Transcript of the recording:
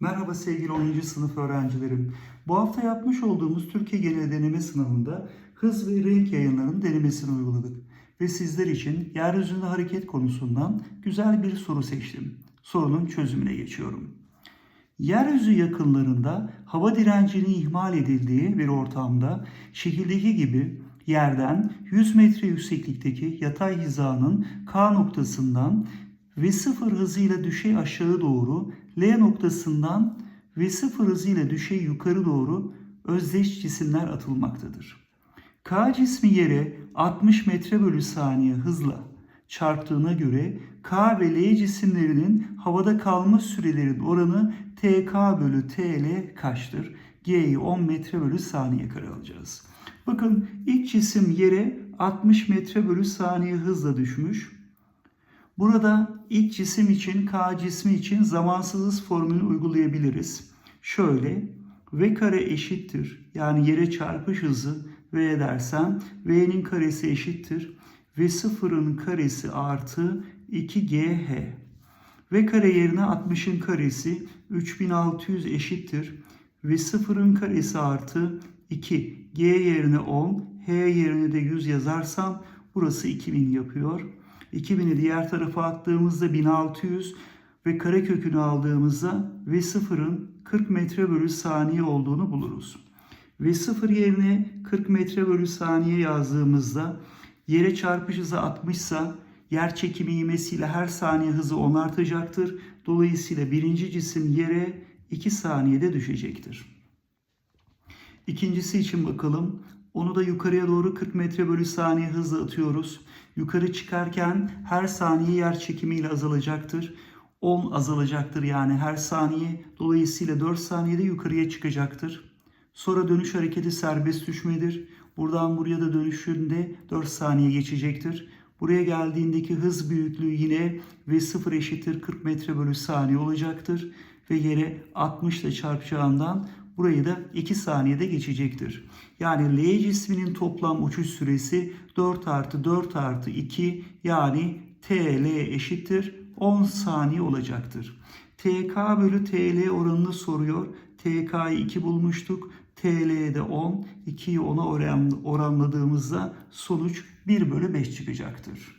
Merhaba sevgili 10. sınıf öğrencilerim. Bu hafta yapmış olduğumuz Türkiye Genel Deneme Sınavı'nda hız ve renk yayınlarının denemesini uyguladık. Ve sizler için yeryüzünde hareket konusundan güzel bir soru seçtim. Sorunun çözümüne geçiyorum. Yeryüzü yakınlarında hava direncinin ihmal edildiği bir ortamda şekildeki gibi yerden 100 metre yükseklikteki yatay hizanın K noktasından v sıfır hızıyla düşey aşağı doğru L noktasından v sıfır hızıyla düşey yukarı doğru özdeş cisimler atılmaktadır. K cismi yere 60 metre bölü saniye hızla çarptığına göre K ve L cisimlerinin havada kalma sürelerinin oranı TK bölü TL kaçtır? G'yi 10 metre bölü saniye kare alacağız. Bakın ilk cisim yere 60 metre bölü saniye hızla düşmüş. Burada ilk cisim için K cismi için zamansız hız formülünü uygulayabiliriz. Şöyle V kare eşittir yani yere çarpış hızı V dersem V'nin karesi eşittir. V sıfırın karesi artı 2GH. V kare yerine 60'ın karesi 3600 eşittir. V sıfırın karesi artı 2. G yerine 10, H yerine de 100 yazarsam burası 2000 yapıyor. 2000'i diğer tarafa attığımızda 1600 ve karekökünü aldığımızda V sıfırın 40 metre bölü saniye olduğunu buluruz. V sıfır yerine 40 metre bölü saniye yazdığımızda yere çarpış hızı 60 ise yer çekimi ivmesiyle her saniye hızı 10 artacaktır. Dolayısıyla birinci cisim yere 2 saniyede düşecektir. İkincisi için bakalım. Onu da yukarıya doğru 40 metre bölü saniye hızla atıyoruz. Yukarı çıkarken her saniye yer çekimiyle azalacaktır. 10 azalacaktır yani her saniye. Dolayısıyla 4 saniyede yukarıya çıkacaktır. Sonra dönüş hareketi serbest düşmedir. Buradan buraya da dönüşünde 4 saniye geçecektir. Buraya geldiğindeki hız büyüklüğü yine v 0 eşittir 40 metre bölü saniye olacaktır. Ve yere 60 ile çarpacağından burayı da 2 saniyede geçecektir. Yani L cisminin toplam uçuş süresi 4 artı 4 artı 2 yani TL eşittir 10 saniye olacaktır. TK bölü TL oranını soruyor. TK'yı 2 bulmuştuk. TL'de 10, 2'yi 10'a oran, oranladığımızda sonuç 1 bölü 5 çıkacaktır.